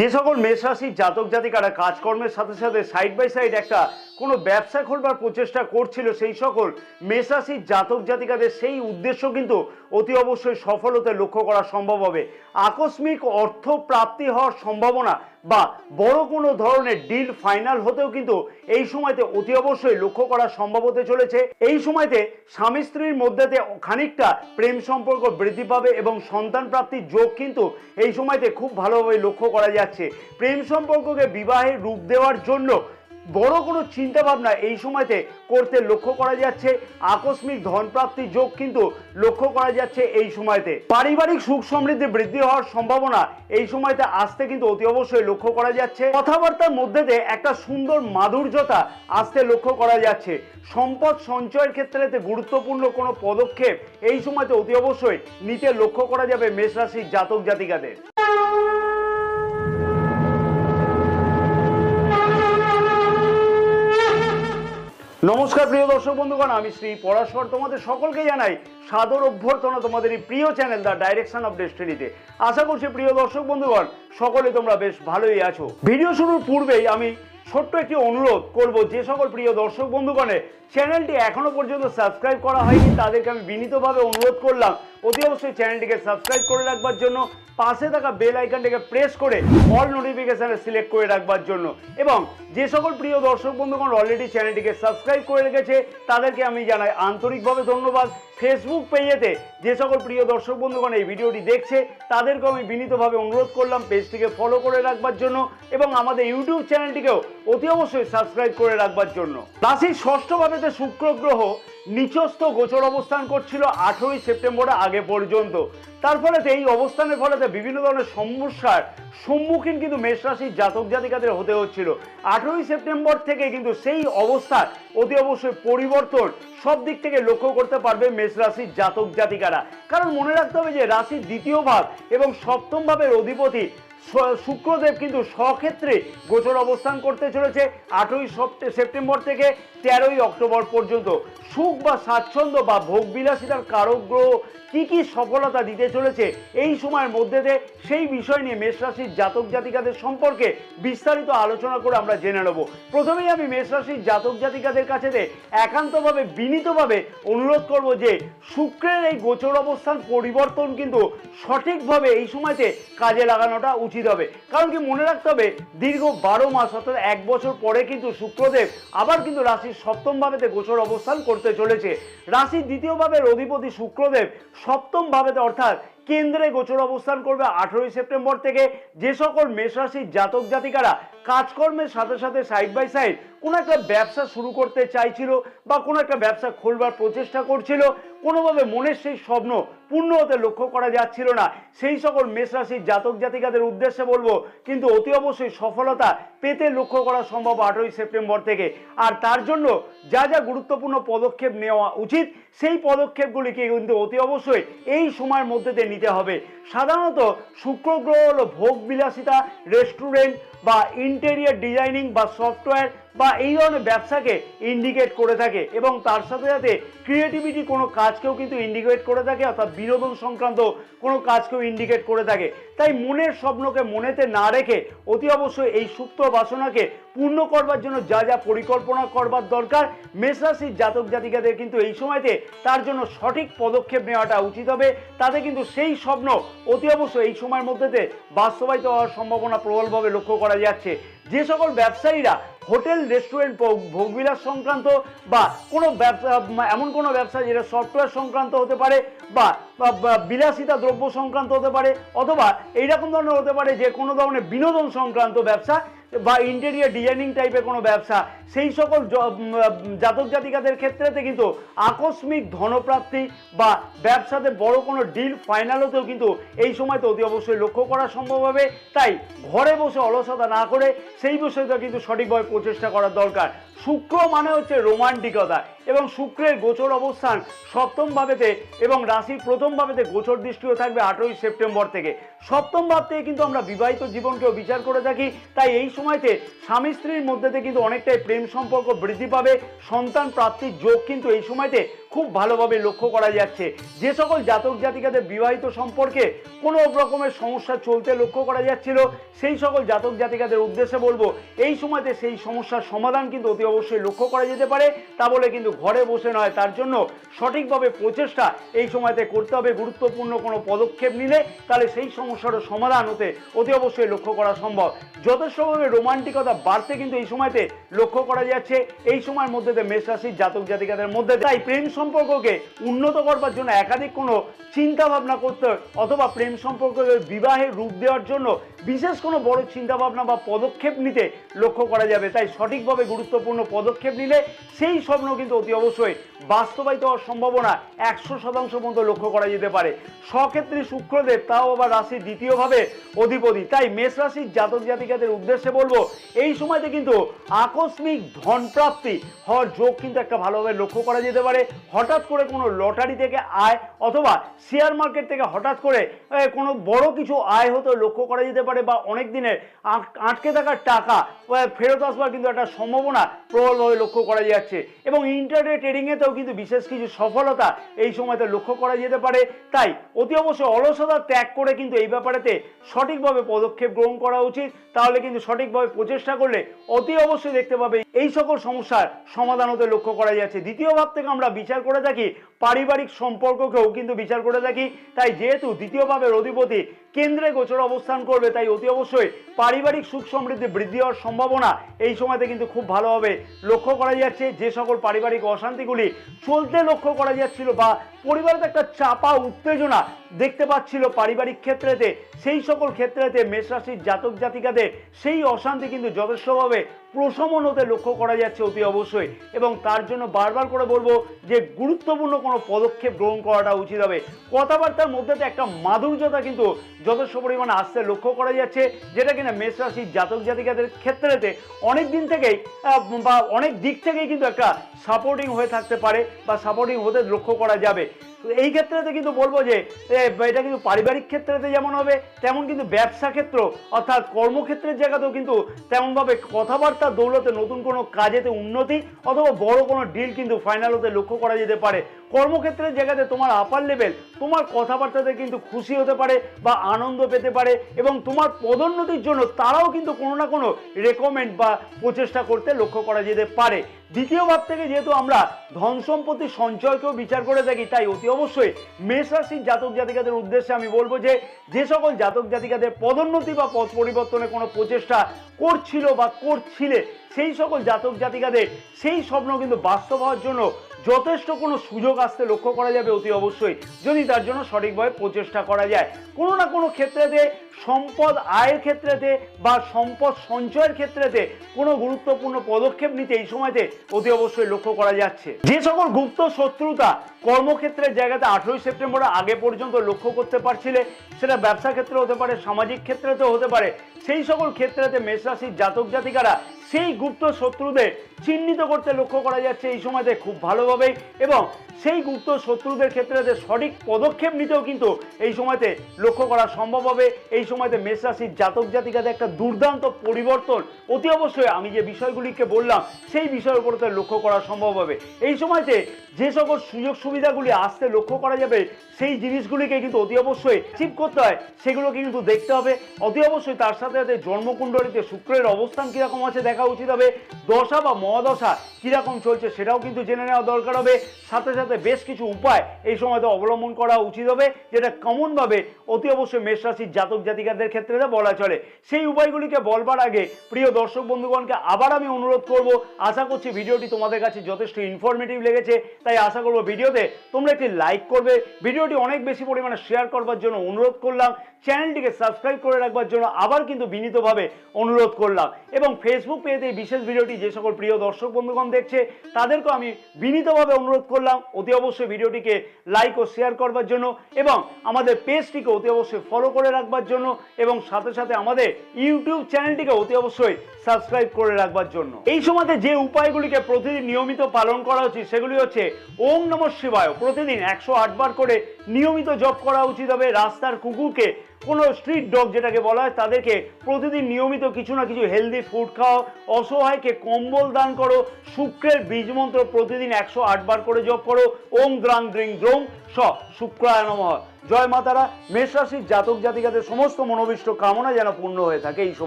যে সকল মেষ জাতক জাতিকারা কাজকর্মের সাথে সাথে সাইড বাই সাইড একটা কোনো ব্যবসা খোলবার প্রচেষ্টা করছিল, সেই সকল মেষ জাতক জাতিকাদের সেই উদ্দেশ্য কিন্তু অতি অবশ্যই সফলতা লক্ষ্য করা সম্ভব হবে। আকস্মিক অর্থ প্রাপ্তি হওয়ার সম্ভাবনা বা বড় কোনো ধরনের ডিল ফাইনাল হতেও কিন্তু এই সময়তে অতি অবশ্যই লক্ষ্য করা সম্ভব হতে চলেছে। এই সময়তে স্বামী স্ত্রীর মধ্যেতে খানিকটা প্রেম সম্পর্ক বৃদ্ধি পাবে এবং সন্তান প্রাপ্তির যোগ কিন্তু এই সময়তে খুব ভালোভাবে লক্ষ্য করা যাচ্ছে। প্রেম সম্পর্ককে বিবাহের রূপ দেওয়ার জন্য বড় কোনো চিন্তা ভাবনা এই সময়তে করতে লক্ষ্য করা যাচ্ছে। আকস্মিক ধন প্রাপ্তির যোগ কিন্তু লক্ষ্য করা যাচ্ছে এই সময়তে। পারিবারিক সুখ সমৃদ্ধি বৃদ্ধি হওয়ার সম্ভাবনা এই সময়তে আসতে কিন্তু অতি অবশ্যই লক্ষ্য করা যাচ্ছে। কথাবার্তার মধ্যে দিয়ে একটা সুন্দর মাধুর্যতা আসতে লক্ষ্য করা যাচ্ছে। সম্পদ সঞ্চয়ের ক্ষেত্রে গুরুত্বপূর্ণ কোনো পদক্ষেপ এই সময়তে অতি অবশ্যই নিতে লক্ষ্য করা যাবে মেষ রাশির জাতক জাতিকাদের। নমস্কার প্রিয় দর্শক বন্ধুগণ, আমি শ্রী পরাশর। তোমাদের সকলকে জানাই সাদর অভ্যর্থনা, তোমাদের এই প্রিয় চ্যানেল দ্য ডাইরেকশন অফ ডেস্টিনিতে আশা করছি প্রিয় দর্শক বন্ধুগণ, সকলে তোমরা বেশ ভালোই আছো। ভিডিও শুরুর পূর্বেই আমি ছোট্ট একটি অনুরোধ করব, যে সকল প্রিয় দর্শক বন্ধুগণের চ্যানেলটি এখনও পর্যন্ত সাবস্ক্রাইব করা হয়নি, তাদেরকে আমি বিনীতভাবে অনুরোধ করলাম অতি অবশ্যই চ্যানেলটিকে সাবস্ক্রাইব করে রাখবার জন্য, পাশে থাকা বেল আইকনটিকে প্রেস করে অল নোটিফিকেশানে সিলেক্ট করে রাখবার জন্য। এবং যে সকল প্রিয় দর্শক বন্ধুগণ অলরেডি চ্যানেলটিকে সাবস্ক্রাইব করে রেখেছে, তাদেরকে আমি জানাই আন্তরিকভাবে ধন্যবাদ। ফেসবুক পেজেতে যে সকল প্রিয় দর্শক বন্ধুগণ এই ভিডিওটি দেখছে, তাদেরকেও আমি বিনীতভাবে অনুরোধ করলাম পেজটিকে ফলো করে রাখবার জন্য এবং আমাদের ইউটিউব চ্যানেলটিকেও অতি অবশ্যই সাবস্ক্রাইব করে রাখবার জন্য। রাশির ষষ্ঠ ভাবেতে শুক্র গ্রহ নিচস্থ গোচর অবস্থান করছিল আঠেরোই সেপ্টেম্বরের আগে পর্যন্ত। তার ফলেতে এই অবস্থানের ফলেতে বিভিন্ন ধরনের সমস্যার সম্মুখীন কিন্তু মেষ রাশির জাতক জাতিকাদের হতে হচ্ছিল। আঠেরোই সেপ্টেম্বর থেকে কিন্তু সেই অবস্থার অতি অবশ্যই পরিবর্তন সব দিক থেকে লক্ষ্য করতে পারবে মেষ রাশির জাতক জাতিকারা। কারণ মনে রাখতে হবে যে রাশির দ্বিতীয় ভাব এবং সপ্তম ভাবের অধিপতি শুক্রদেব কিন্তু স্বক্ষেত্রে গোচর অবস্থান করতে চলেছে আটই সেপ্টেম্বর থেকে তেরোই অক্টোবর পর্যন্ত। সুখ বা স্বাচ্ছন্দ্য বা ভোগবিলাসিতার কারক গ্রহ কি কি সফলতা দিতে চলেছে এই সময়ের মধ্যে সেই বিষয় নিয়ে মেষ রাশির জাতক জাতিকাদের সম্পর্কে বিস্তারিত আলোচনা করে আমরা জেনে নেব। প্রথমেই আমি মেষরাশির জাতক জাতিকাদের কাছে একান্তভাবে, বিনীতভাবে অনুরোধ করব যে শুক্রের এই গোচর অবস্থান পরিবর্তন কিন্তু সঠিকভাবে এই সময়তে কাজে লাগানোটা উচিত হবে। কারণ কি মনে রাখতে হবে, দীর্ঘ বারো মাস অর্থাৎ এক বছর পরে কিন্তু শুক্রদেব আবার কিন্তু রাশির সপ্তমভাবেতে গোচর অবস্থান করতে চলেছে। রাশির দ্বিতীয় ভাবের অধিপতি শুক্রদেব সপ্তম ভাবেতে অর্থাৎ কেন্দ্রে গোচর অবস্থান করবে আঠেরোই সেপ্টেম্বর থেকে। যে সকল মেষ রাশির জাতক জাতিকারা কাজকর্মের সাথে সাথে সাইড বাই সাইড কোনো একটা ব্যবসা শুরু করতে চাইছিল বা কোনো একটা ব্যবসা খোলবার প্রচেষ্টা করছিল, কোনোভাবে মনের সেই স্বপ্ন পূর্ণ হতে লক্ষ্য করা যাচ্ছিল না। সেই সকল মেষ রাশির জাতক জাতিকাদের উদ্দেশ্যে বলব, কিন্তু অতি অবশ্যই সফলতা পেতে লক্ষ্য করা সম্ভব আঠেরোই সেপ্টেম্বর থেকে। আর তার জন্য যা যা গুরুত্বপূর্ণ পদক্ষেপ নেওয়া উচিত, সেই পদক্ষেপগুলিকে কিন্তু অতি অবশ্যই এই সময়ের মধ্যে দিয়ে নিতে হবে। সাধারণত শুক্র গ্রহ হলো ভোগ বিলাসিতা রেস্টুরেন্ট বা ইন্টেরিয়ার ডিজাইনিং বা সফটওয়্যার বা এই ধরনের ব্যবসাকে ইন্ডিকেট করে থাকে এবং তার সাথে সাথে ক্রিয়েটিভিটি কোনো কাজকেও কিন্তু ইন্ডিকেট করে থাকে, অর্থাৎ বিনোদন সংক্রান্ত কোনো কাজকেও ইন্ডিকেট করে থাকে। তাই মনের স্বপ্নকে মনেতে না রেখে অতি অবশ্যই এই সুপ্ত বাসনাকে পূর্ণ করবার জন্য যা যা পরিকল্পনা করবার দরকার মেষ রাশির জাতক জাতিকাদের কিন্তু এই সময়তে তার জন্য সঠিক পদক্ষেপ নেওয়াটা উচিত হবে। তাতে কিন্তু সেই স্বপ্ন অতি অবশ্যই এই সময়ের মধ্যেতে বাস্তবায়িত হওয়ার সম্ভাবনা প্রবলভাবে লক্ষ্য করা যাচ্ছে। যে সকল ব্যবসায়ীরা হোটেল, রেস্টুরেন্ট ভোগবিলাস সংক্রান্ত বা কোনো ব্যবসা, এমন কোনো ব্যবসা যেটা সফটওয়্যার সংক্রান্ত হতে পারে বা বিলাসিতা দ্রব্য সংক্রান্ত হতে পারে অথবা এইরকম ধরনের হতে পারে যে কোনো ধরনের বিনোদন সংক্রান্ত ব্যবসা বা ইন্টেরিয়ার ডিজাইনিং টাইপের কোনো ব্যবসা, সেই সকল জাতক জাতিকাদের ক্ষেত্রেতে কিন্তু আকস্মিক ধনপ্রাপ্তি বা ব্যবসাতে বড় কোনো ডিল ফাইনাল হতেও কিন্তু এই সময় তো অতি অবশ্যই লক্ষ্য করা সম্ভব হবে। তাই ঘরে বসে অলসতা না করে সেই বিষয়টা কিন্তু সঠিকভাবে প্রচেষ্টা করার দরকার। শুক্র মানে হচ্ছে রোমান্টিকতা এবং শুক্রের গোচর অবস্থান সপ্তম ভাবেতে এবং রাশির প্রথম ভাবেতে গোচর দৃষ্টিও থাকবে আঠেরোই সেপ্টেম্বর থেকে। সপ্তম ভাব থেকে কিন্তু আমরা বিবাহিত জীবনকেও বিচার করে থাকি, তাই এই সময়তে স্বামী স্ত্রীর মধ্যেতে কিন্তু অনেকটাই প্রেম সম্পর্ক বৃদ্ধি পাবে সন্তান প্রাপ্তির যোগ কিন্তু এই সময়তে খুব ভালোভাবে লক্ষ্য করা যাচ্ছে। যে সকল জাতক জাতিকাদের বিবাহিত সম্পর্কে কোনো রকমের সমস্যা চলতে লক্ষ্য করা যাচ্ছিল, সেই সকল জাতক জাতিকাদের উদ্দেশ্যে বলব, এই সময়তে সেই সমস্যার সমাধান কিন্তু অতি অবশ্যই লক্ষ্য করা যেতে পারে। তা বলে কিন্তু ঘরে বসে নয়, তার জন্য সঠিকভাবে প্রচেষ্টা এই সময়তে করতে হবে। গুরুত্বপূর্ণ কোনো পদক্ষেপ নিলে তাহলে সেই সমস্যার সমাধান হতে অতি অবশ্যই লক্ষ্য করা সম্ভব। যথেষ্টভাবে রোমান্টিকতা বাড়তে কিন্তু এই সময়তে লক্ষ্য করা যাচ্ছে। এই সময়ের মধ্যে মেষ রাশির জাতক জাতিকাদের মধ্যে তাই প্রেম সম্পর্ককে উন্নত করবার জন্য একাধিক কোনো চিন্তা ভাবনা করতে হয়, অথবা প্রেম সম্পর্ককে বিবাহের রূপ দেওয়ার জন্য বিশেষ কোনো বড় চিন্তা ভাবনা বা পদক্ষেপ নিতে লক্ষ্য করা যাবে। তাই সঠিকভাবে গুরুত্বপূর্ণ পদক্ষেপ নিলে সেই স্বপ্ন কিন্তু অতি অবশ্যই বাস্তবায়িত হওয়ার সম্ভাবনা একশো শতাংশ পর্যন্ত লক্ষ্য করা যেতে পারে। স্বক্ষেত্রে শুক্রদেব, তাও আবার রাশির দ্বিতীয়ভাবে অধিপতি। তাই মেষ রাশির জাতক জাতিকাদের উদ্দেশ্যে বলব, এই সময়তে কিন্তু আকস্মিক ধন প্রাপ্তি হওয়ার যোগ কিন্তু একটা ভালোভাবে লক্ষ্য করা যেতে পারে। হঠাৎ করে কোনো লটারি থেকে আয় অথবা শেয়ার মার্কেট থেকে হঠাৎ করে কোনো বড় কিছু আয় হতে লক্ষ্য করা যেতে পারে বা অনেক দিনের আট- আটকে থাকার টাকা ফেরত আসবার কিন্তু একটা সম্ভাবনা প্রবলভাবে লক্ষ্য করা যাচ্ছে। এবং ইন্টারনেট ট্রেডিংয়েতেও কিন্তু বিশেষ কিছু সফলতা এই সময়তে লক্ষ্য করা যেতে পারে। তাই অতি অবশ্যই অলসতা ত্যাগ করে কিন্তু এই ব্যাপারেতে সঠিকভাবে পদক্ষেপ গ্রহণ করা উচিত। তাহলে কিন্তু সঠিকভাবে প্রচেষ্টা করলে অতি অবশ্যই দেখতে পাবে এই সকল সমস্যার সমাধান হতে লক্ষ্য করা যাচ্ছে। দ্বিতীয় ভাব থেকে আমরা বিচার করে থাকি পারিবারিক সম্পর্ককেও কিন্তু বিচার করে থাকি তাই যেহেতু দ্বিতীয়ভাবে অধিপতি কেন্দ্রে গোচর অবস্থান করবে, তাই অতি অবশ্যই পারিবারিক সুখ সমৃদ্ধি বৃদ্ধি হওয়ার সম্ভাবনা এই সময়তে কিন্তু খুব ভালোভাবে লক্ষ্য করা যাচ্ছে যে সকল পারিবারিক অশান্তিগুলি চলতে লক্ষ্য করা যাচ্ছিল বা পরিবারের একটা চাপা উত্তেজনা দেখতে পাচ্ছিল পারিবারিক ক্ষেত্রেতে। সেই সকল ক্ষেত্রেতে মেষ রাশির জাতক জাতিকাদের সেই অশান্তি কিন্তু যথেষ্টভাবে প্রশমন হতে লক্ষ্য করা যাচ্ছে অতি অবশ্যই। এবং তার জন্য বারবার করে বলব যে গুরুত্বপূর্ণ কোনো পদক্ষেপ গ্রহণ করাটা উচিত হবে। কথাবার্তার মধ্যে তো একটা মাধুর্যতা কিন্তু যথেষ্ট পরিমাণে আসতে লক্ষ্য করা যাচ্ছে, যেটা কিনা মেষ রাশির জাতক জাতিকাদের ক্ষেত্রেতে অনেক দিন থেকেই বা অনেক দিক থেকেই কিন্তু একটা সাপোর্টিং হয়ে থাকতে পারে বা সাপোর্টিং হতে লক্ষ্য করা যাবে। তো এই ক্ষেত্রেতে কিন্তু বলব যে এটা কিন্তু পারিবারিক ক্ষেত্রেতে যেমন হবে, তেমন কিন্তু ব্যবসা ক্ষেত্র, অর্থাৎ কর্মক্ষেত্রের জায়গাতেও কিন্তু তেমনভাবে কথাবার্তা, দৌলতে নতুন কোনো কাজেতে উন্নতি অথবা বড় কোনো ডিল কিন্তু ফাইনাল হতে লক্ষ্য করা যেতে পারে। কর্মক্ষেত্রের জায়গাতে তোমার আপার লেভেল তোমার কথাবার্তাতে কিন্তু খুশি হতে পারে বা আনন্দ পেতে পারে এবং তোমার পদোন্নতির জন্য তারাও কিন্তু কোনো না কোনো রেকমেন্ড বা প্রচেষ্টা করতে লক্ষ্য করা যেতে পারে। দ্বিতীয় ভাব থেকে যেহেতু আমরা ধন সম্পত্তি সঞ্চয়কেও বিচার করে থাকি, তাই অতি অবশ্যই মেষ রাশির জাতক জাতিকাদের উদ্দেশ্যে আমি বলব যে যে সকল জাতক জাতিকাদের পদোন্নতি বা পথ পরিবর্তনের কোনো প্রচেষ্টা করছিল বা করছিলে, সেই সকল জাতক জাতিকাদের সেই স্বপ্ন কিন্তু বাস্তব হওয়ার জন্য যথেষ্ট কোনো সুযোগ আসতে লক্ষ্য করা যাবে অতি অবশ্যই। যদি তার জন্য সঠিকভাবে প্রচেষ্টা করা যায়। কোনো না কোনো ক্ষেত্রেতে সম্পদ আয়ের ক্ষেত্রেতে বা সম্পদ সঞ্চয়ের ক্ষেত্রেতে কোনো গুরুত্বপূর্ণ পদক্ষেপ নিতে এই সময়তে অতি অবশ্যই লক্ষ্য করা যাচ্ছে। যে সকল গুপ্ত শত্রুতা কর্মক্ষেত্রের জায়গাতে আঠেরোই সেপ্টেম্বরের আগে পর্যন্ত লক্ষ্য করতে পারছিলে, সেটা ব্যবসা ক্ষেত্রে হতে পারে, সামাজিক ক্ষেত্রেতেও হতে পারে, সেই সকল ক্ষেত্রেতে মেষ রাশির জাতক জাতিকারা সেই গুপ্ত শত্রুদের চিহ্নিত করতে লক্ষ্য করা যাচ্ছে এই সময়তে খুব ভালোভাবেই এবং সেই গুপ্ত শত্রুদের ক্ষেত্রে যে সঠিক পদক্ষেপ নিতেও কিন্তু এই সময়তে লক্ষ্য করা সম্ভব হবে। এই সময়তে মেষ রাশির জাতক জাতিকাদের একটা দুর্দান্ত পরিবর্তন অতি অবশ্যই আমি যে বিষয়গুলিকে বললাম, সেই বিষয়ের উপর লক্ষ্য করা সম্ভব হবে। এই সময়তে যে সকল সুযোগ সুবিধাগুলি আসতে লক্ষ্য করা যাবে, সেই জিনিসগুলিকে কিন্তু অতি অবশ্যই চিপ করতে হয়। সেগুলোকে কিন্তু দেখতে হবে। অতি অবশ্যই তার সাথে সাথে জন্মকুণ্ডলিতে শুক্রের অবস্থান কীরকম আছে দেখা উচিত হবে। দশা বা মহাদশা কীরকম চলছে সেটাও কিন্তু জেনে নেওয়া দরকার হবে। সাথে সাথে বেশ কিছু উপায় এই সময়তে অবলম্বন করা উচিত হবে, যেটা কমনভাবে অতি অবশ্যই মেষ রাশির জাতক জাতিকাদের ক্ষেত্রে বলা চলে। সেই উপায়গুলিকে বলবার আগে প্রিয় দর্শক বন্ধুগণকে আবার আমি অনুরোধ করব, আশা করছি ভিডিওটি তোমাদের কাছে যথেষ্ট ইনফরমেটিভ লেগেছে, তাই আশা করব ভিডিওতে তোমরা একটি লাইক করবে। ভিডিওটি অনেক বেশি পরিমাণে শেয়ার করবার জন্য অনুরোধ করলাম চ্যানেলটিকে সাবস্ক্রাইব করে রাখবার জন্য আবার কিন্তু বিনীতভাবে অনুরোধ করলাম। এবং ফেসবুক এই বিশেষ ভিডিওটি যে সকল প্রিয় দর্শক বন্ধুগণ দেখছে, তাদেরকেও আমি বিনীতভাবে অনুরোধ করলাম, অতি অবশ্যই ভিডিওটিকে লাইক ও শেয়ার করবার জন্য এবং আমাদের পেজটিকে অতি অবশ্যই ফলো করে রাখবার জন্য এবং সাথে সাথে আমাদের ইউটিউব চ্যানেলটিকে অতি অবশ্যই সাবস্ক্রাইব করে রাখবার জন্য। এই সময়তে যে উপায়গুলিকে প্রতিদিন নিয়মিত পালন করা উচিত সেগুলি হচ্ছে, ওম নম শিবায় প্রতিদিন একশো আট বার করে নিয়মিত জব করা উচিত হবে রাস্তার কুকুরকে। কোনো স্ট্রিট ডগ যেটাকে বলা হয়, তাদেরকে প্রতিদিন নিয়মিত কিছু না কিছু হেলদি ফুড খাও, অসহায়কে কম্বল দান করো, শুক্রের বীজ মন্ত্র প্রতিদিন একশো আট বার করে জপ করো ওং দ্রাং দ্রিং দ্রোং স, শুক্রায় নমঃ। জয় মাতারা, মেষ রাশির জাতক জাতিকাদের সমস্ত মনোবিষ্ট কামনা যেন পূর্ণ হয়ে থাকে এই সময়।